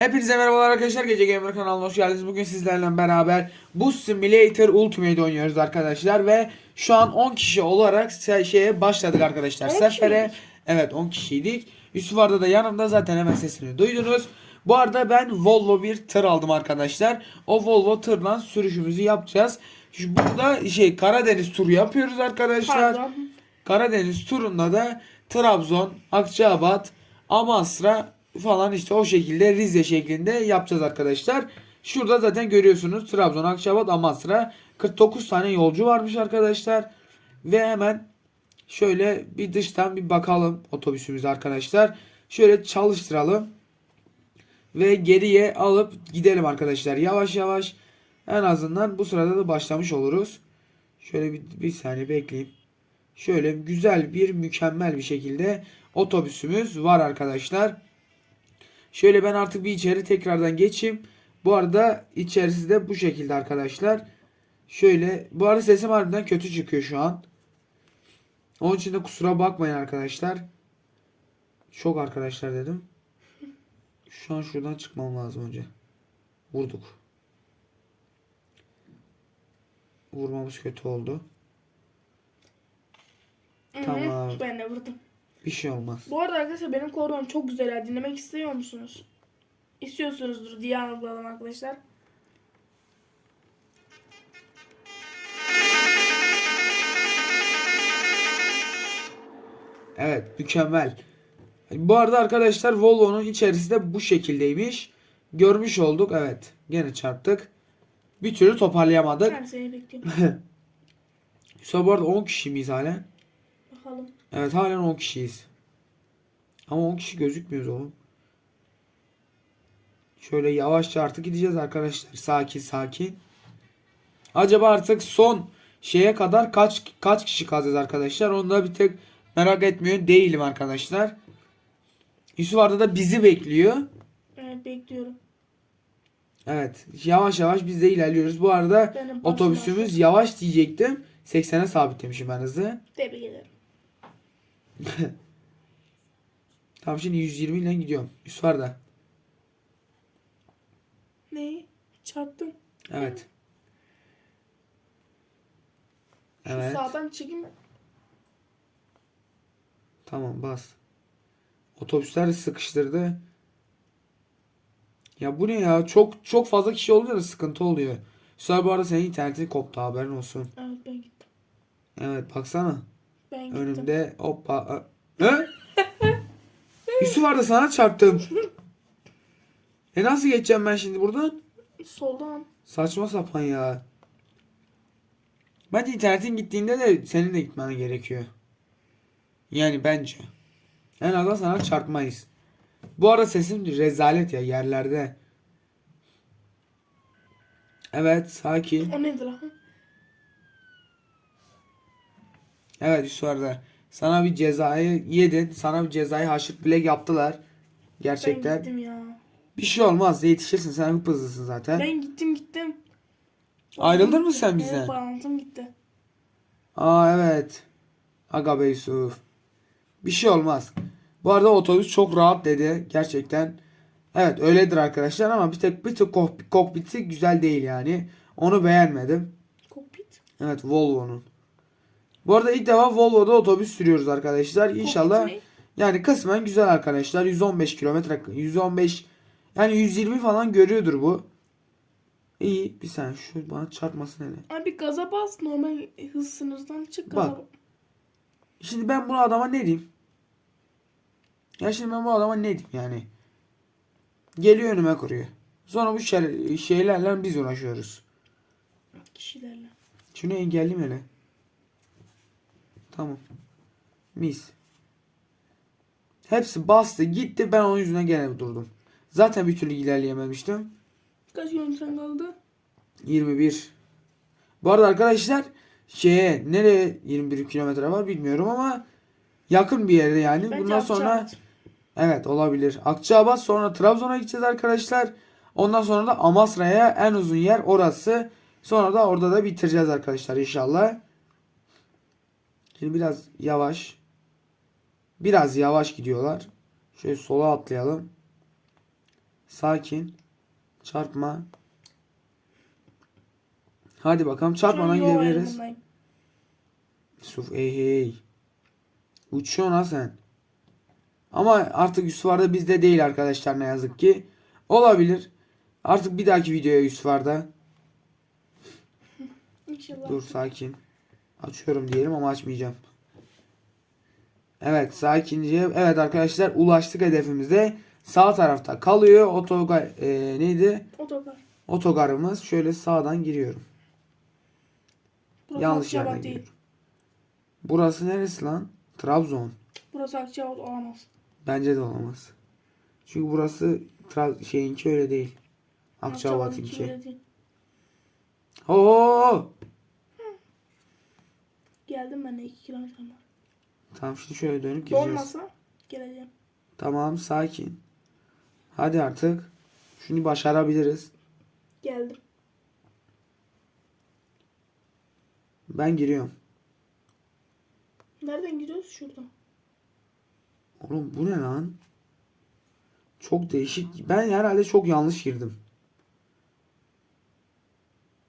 Hepinize merhabalar arkadaşlar. Gece Gamer kanalına hoş geldiniz. Bugün sizlerle beraber bu Simulator Ultimate oynuyoruz arkadaşlar ve şu an 10 kişi olarak şeye başladık arkadaşlar. 10 kişi Sefere evet 10 kişiydik. Yusuf Arda da yanımda zaten hemen sesini duydunuz. Bu arada ben Volvo bir tır aldım arkadaşlar. O Volvo tırla sürüşümüzü yapacağız. Şu burada şey Karadeniz turu yapıyoruz arkadaşlar. Pardon. Karadeniz turunda da Trabzon, Akçaabat, Amasra falan işte o şekilde Rize şeklinde yapacağız arkadaşlar. Şurada zaten görüyorsunuz Trabzon, Akçaabat, Amasra 49 tane yolcu varmış arkadaşlar. Ve hemen şöyle bir dıştan bir bakalım otobüsümüze arkadaşlar. Şöyle çalıştıralım. Ve geriye alıp gidelim arkadaşlar. Yavaş yavaş en azından bu sırada da başlamış oluruz. Şöyle bir, bir saniye bekleyeyim. Şöyle güzel bir mükemmel bir şekilde otobüsümüz var arkadaşlar. Şöyle ben artık bir içeri tekrardan geçeyim. Bu arada içerisi de bu şekilde arkadaşlar. Şöyle bu arada sesim harbiden kötü çıkıyor şu an. Onun için de kusura bakmayın arkadaşlar. Çok arkadaşlar dedim. Şu an şuradan çıkmam lazım önce. Vurduk. Vurmamız kötü oldu. Hı, Tamam. Ben de vurdum. Bir şey olmaz. Bu arada arkadaşlar benim kordon çok güzel. Dinlemek istiyor musunuz? İstiyorsunuzdur diye anladım arkadaşlar. Evet mükemmel. Bu arada arkadaşlar Volvo'nun içerisi de bu şekildeymiş. Görmüş olduk. Evet. Gene çarptık. Bir türlü toparlayamadık. Ben seni bekliyorum. Yusuf bu arada 10 kişi miyiz halen? Bakalım. Evet halen 10 kişiyiz. Ama 10 kişi gözükmüyoruz oğlum. Şöyle yavaşça artık gideceğiz arkadaşlar. Sakin sakin. Acaba artık son şeye kadar kaç kaç kişi kalacağız arkadaşlar? Onu da bir tek merak etmiyor değilim arkadaşlar. Yusuf Arda da bizi bekliyor. Evet bekliyorum. Evet. Yavaş yavaş biz de ilerliyoruz. Bu arada otobüsümüz basın. yavaş diyecektim. 80'e sabitlemişim ben hızı. Tebrik ederim. Tamam şimdi 120 ile gidiyorum. Yusuf Arda. Ne? Çarptım. Evet. Şu Evet. sağdan çekeyim. Tamam bas. Otobüsler sıkıştırdı. Ya bu ne ya? Çok çok fazla kişi olunca da sıkıntı oluyor. Sonra bu arada senin internetin koptu haberin olsun. Evet ben gittim. Evet baksana. Gittim. Önümde hoppa. Ne? Yusuf Arda sana çarptım. E nasıl geçeceğim ben şimdi buradan? Soldan. Saçma sapan ya. Bence internetin gittiğinde de senin de gitmen gerekiyor. Yani bence. En azından sana çarpmayız. Bu arada sesim rezalet ya yerlerde. Evet sakin. O nedir lan? Evet Yusuf Arda. Sana bir cezayı yedin. Sana bir cezayı haşırt bile yaptılar. Ben Gerçekten. gittim ya. Bir şey olmaz. Yetişirsin. Sen hıp hızlısın zaten. Ben gittim gittim. Ayrıldın mı sen Evet, bizden? bağlantım gitti. Aa evet. Aga be Yusuf. Bir şey olmaz. Bu arada otobüs çok rahat dedi. Gerçekten. Evet öyledir arkadaşlar ama bir tek bir tık kok- kokpiti güzel değil yani. Onu beğenmedim. Kokpit. Evet Volvo'nun. Bu arada ilk defa Volvo'da otobüs sürüyoruz arkadaşlar. İnşallah yani kısmen güzel arkadaşlar. 115 kilometre 115 yani 120 falan görüyordur bu. İyi bir saniye şu bana çarpmasın hele. Abi gaza bas normal hız sınırından çık gaza Bak. Şimdi ben bu adama ne diyeyim? Ya şimdi ben bu adama ne diyeyim yani? Geliyor önüme kuruyor. Sonra bu şer- şeylerle biz uğraşıyoruz. kişilerle. Şunu engelleyeyim hele. Tamam. Mis. Hepsi bastı gitti ben onun yüzünden gene durdum. Zaten bir türlü ilerleyememiştim. Kaç kilometren kaldı? 21. Bu arada arkadaşlar şeye nereye 21 kilometre var bilmiyorum ama yakın bir yerde yani. Bence Bundan sonra Akçaabat. evet olabilir. Akçaabat sonra Trabzon'a gideceğiz arkadaşlar. Ondan sonra da Amasra'ya en uzun yer orası. Sonra da orada da bitireceğiz arkadaşlar inşallah. Şimdi biraz yavaş. Biraz yavaş gidiyorlar. Şöyle sola atlayalım. Sakin. Çarpma. Hadi bakalım çarpmadan gidebiliriz. Yusuf ey hey. Uçuyorsun ha sen. Ama artık Yusuf Arda bizde değil arkadaşlar ne yazık ki. Olabilir. Artık bir dahaki videoya Yusuf Arda. İnşallah. Dur sakin. Açıyorum diyelim ama açmayacağım. Evet sakince. Evet arkadaşlar ulaştık hedefimize. Sağ tarafta kalıyor. Otogar e, neydi? Otogar. Otogarımız. Şöyle sağdan giriyorum. Burası Yanlış Akçabat yerden değil. giriyorum. Burası neresi lan? Trabzon. Burası Akçabat olamaz. Bence de olamaz. Çünkü burası Tra- şeyinki öyle değil. Akçabat'ınki Akçabat'ınki. öyle değil. Oo! Geldim ben de 2 kilometre var. Tamam şimdi şöyle dönüp gireceğiz. Dolmasa geleceğim. Tamam sakin. Hadi artık. Şunu başarabiliriz. Geldim. Ben giriyorum. Nereden giriyoruz? Şuradan. Oğlum bu ne lan? Çok değişik. Ben herhalde çok yanlış girdim.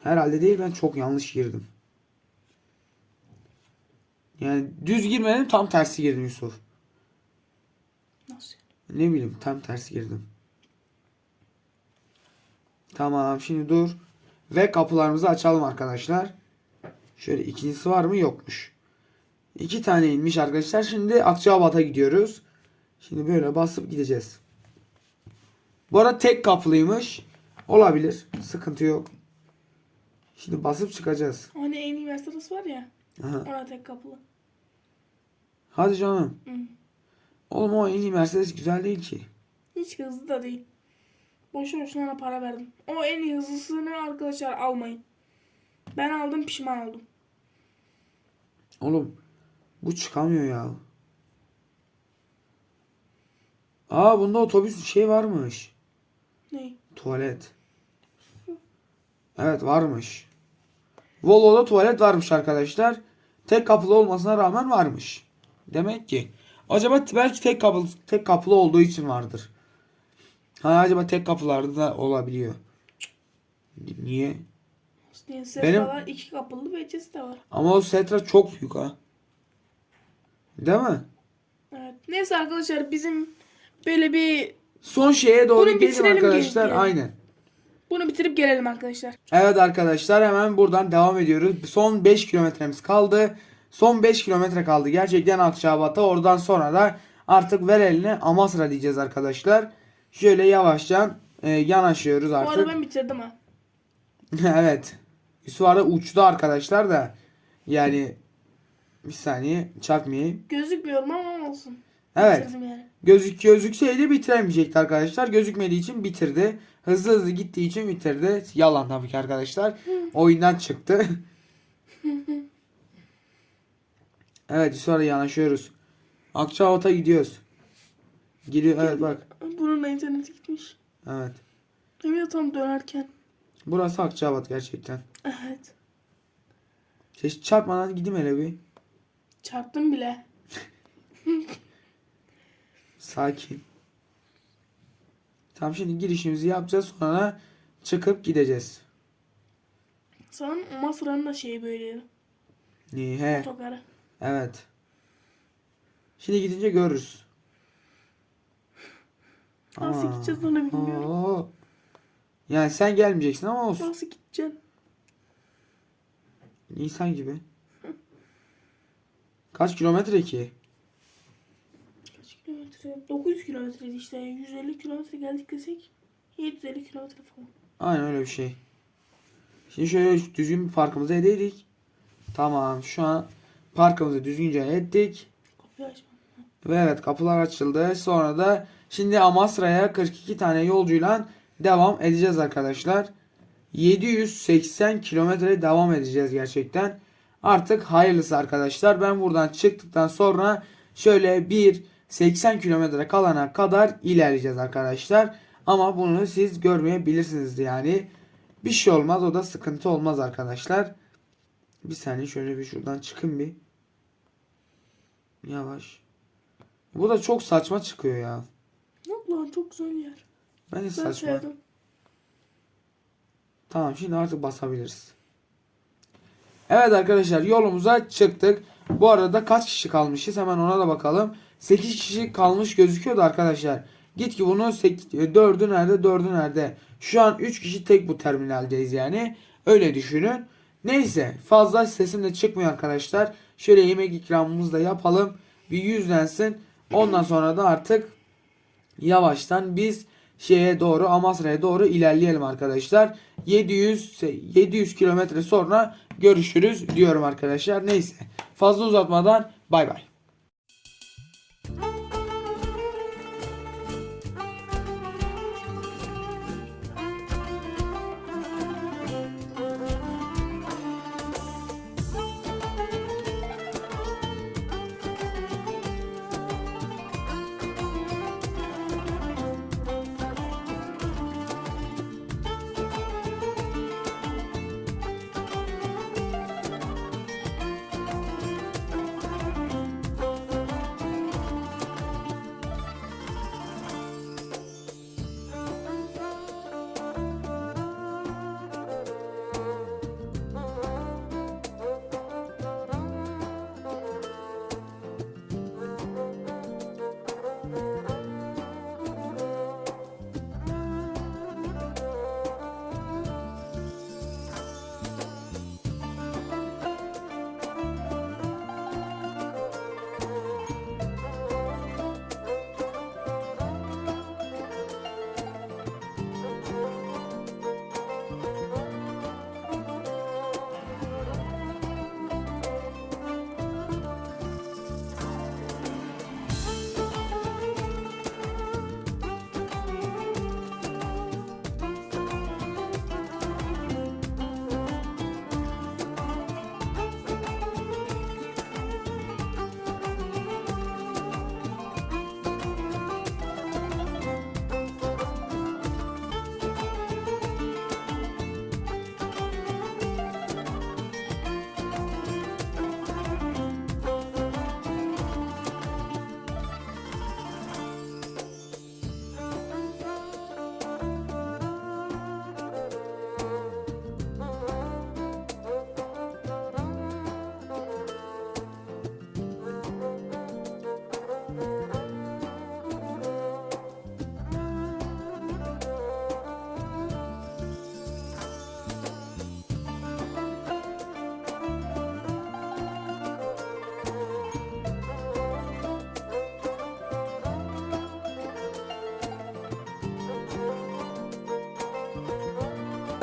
Herhalde değil ben çok yanlış girdim. Yani düz girmedim tam tersi girdim Yusuf. Nasıl? Ne bileyim tam tersi girdim. Tamam şimdi dur. Ve kapılarımızı açalım arkadaşlar. Şöyle ikincisi var mı? Yokmuş. İki tane inmiş arkadaşlar. Şimdi Akçabat'a gidiyoruz. Şimdi böyle basıp gideceğiz. Bu arada tek kapılıymış. Olabilir. Sıkıntı yok. Şimdi basıp çıkacağız. Hani en iyi var ya. Aha. Ona tek kapılı. Hadi canım. Hı. Oğlum o en iyi Mercedes güzel değil ki. Hiç hızlı da değil. Boşu boşuna para verdim. O en iyi hızlısını arkadaşlar almayın. Ben aldım pişman oldum. Oğlum bu çıkamıyor ya. Aa bunda otobüs şey varmış. Ne? Tuvalet. Evet varmış. Volvo'da tuvalet varmış arkadaşlar. Tek kapılı olmasına rağmen varmış. Demek ki. Acaba belki tek kapılı tek kapılı olduğu için vardır. Ha acaba tek kapılarda da olabiliyor. Niye? Diye ses Benim- var. iki kapılı ve içesi de var. Ama o Setra çok büyük ha. Değil mi? Evet. Neyse arkadaşlar bizim böyle bir Son şeye doğru gidelim arkadaşlar. diye. Aynen. bunu bitirip gelelim arkadaşlar. Evet arkadaşlar hemen buradan devam ediyoruz. Son 5 kilometremiz kaldı. Son 5 kilometre kaldı. Gerçekten Akçabat'a. Oradan sonra da artık ver eline Amasra diyeceğiz arkadaşlar. Şöyle yavaşça e, yanaşıyoruz Bu arada artık. ben bitirdim ha. evet. Yusuf arada uçtu arkadaşlar da. Yani bir saniye çarpmayayım. Gözükmüyorum ama olsun. Evet. Yani. Gözük gözükseydi bitiremeyecekti arkadaşlar. Gözükmediği için bitirdi. Hızlı hızlı gittiği için bitirdi. Yalan tabii ki arkadaşlar. Oyundan çıktı. evet sonra yanaşıyoruz. Akçabat'a gidiyoruz. Gidiyor evet bak. Bunun interneti gitmiş. Evet. Hem de tam dönerken. Burası Akçabat gerçekten. Evet. Hiç çarpmadan gideyim hele bir. Çarptım bile. Sakin. Tamam şimdi girişimizi yapacağız sonra çıkıp gideceğiz. Sanırım Masra'nın da şeyi böyleydi. Niye? Otogarı. Evet. Şimdi gidince görürüz. Nasıl Aa, gideceğiz onu bilmiyorum. aa. Yani sen gelmeyeceksin ama olsun. Nasıl gideceksin? Nisan gibi. Kaç kilometre ki? Kaç kilometre? 900 kilometreydi işte. 150 kilometre geldik desek. 750 kilometre falan. Aynen öyle bir şey. Şimdi şöyle düzgün bir parkımızı edeydik. Tamam şu an parkımızı düzgünce ettik. Ve evet kapılar açıldı. Sonra da şimdi Amasra'ya 42 tane yolcuyla devam edeceğiz arkadaşlar. 780 kilometre devam edeceğiz gerçekten. Artık hayırlısı arkadaşlar. Ben buradan çıktıktan sonra şöyle bir 80 kilometre kalana kadar ilerleyeceğiz arkadaşlar. Ama bunu siz görmeyebilirsiniz yani. Bir şey olmaz o da sıkıntı olmaz arkadaşlar. Bir saniye şöyle bir şuradan çıkın bir. Yavaş. Bu da çok saçma çıkıyor ya. Yok lan çok güzel yer. Ben de Ben saçma. sevdim. Tamam şimdi artık basabiliriz. Evet arkadaşlar yolumuza çıktık. Bu arada kaç kişi kalmışız hemen ona da bakalım. 8 kişi kalmış gözüküyordu arkadaşlar. Git ki bunu 4'ü nerede 4'ü nerede. Şu an 3 kişi tek bu terminaldeyiz yani. Öyle düşünün. Neyse fazla sesim de çıkmıyor arkadaşlar. Şöyle yemek ikramımızı da yapalım. Bir yüzlensin. Ondan sonra da artık yavaştan biz şeye doğru Amasra'ya doğru ilerleyelim arkadaşlar. 700 700 kilometre sonra görüşürüz diyorum arkadaşlar. Neyse fazla uzatmadan bay bay.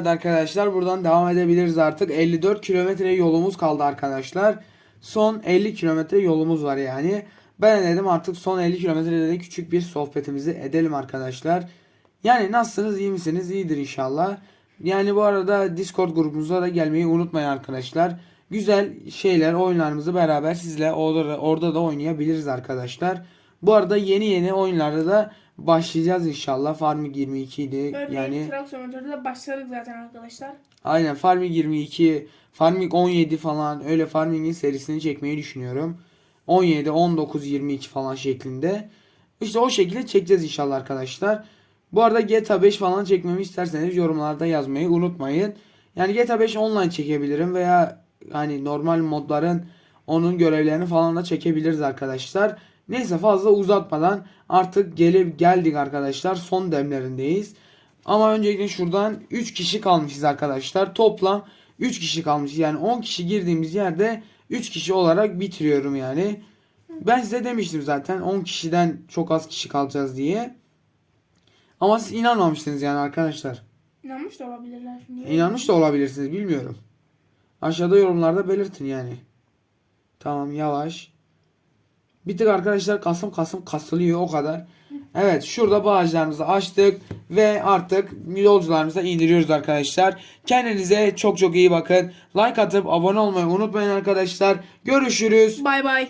Evet arkadaşlar buradan devam edebiliriz artık. 54 kilometre yolumuz kaldı arkadaşlar. Son 50 kilometre yolumuz var yani. Ben dedim artık son 50 kilometrede de küçük bir sohbetimizi edelim arkadaşlar. Yani nasılsınız iyi misiniz? İyidir inşallah. Yani bu arada Discord grubumuza da gelmeyi unutmayın arkadaşlar. Güzel şeyler oyunlarımızı beraber sizle orada, orada da oynayabiliriz arkadaşlar. Bu arada yeni yeni oyunlarda da başlayacağız inşallah. Farming 22 idi. Örneğin Yani traksiyonlarda da başladık zaten arkadaşlar. Aynen Farming 22, Farming 17 falan öyle Farming'in serisini çekmeyi düşünüyorum. 17, 19, 22 falan şeklinde. İşte o şekilde çekeceğiz inşallah arkadaşlar. Bu arada GTA 5 falan çekmemi isterseniz yorumlarda yazmayı unutmayın. Yani GTA 5 online çekebilirim veya hani normal modların onun görevlerini falan da çekebiliriz arkadaşlar. Neyse fazla uzatmadan artık gelip geldik arkadaşlar. Son demlerindeyiz. Ama öncelikle şuradan 3 kişi kalmışız arkadaşlar. Toplam 3 kişi kalmış. Yani 10 kişi girdiğimiz yerde 3 kişi olarak bitiriyorum yani. Ben size demiştim zaten 10 kişiden çok az kişi kalacağız diye. Ama siz inanmamıştınız yani arkadaşlar. İnanmış da olabilirler. Niye? İnanmış da olabilirsiniz bilmiyorum. Aşağıda yorumlarda belirtin yani. Tamam yavaş. Bir tık arkadaşlar kasım kasım kasılıyor o kadar. Evet şurada bağcılarımızı açtık ve artık yolcularımıza indiriyoruz arkadaşlar. Kendinize çok çok iyi bakın. Like atıp abone olmayı unutmayın arkadaşlar. Görüşürüz. Bay bay.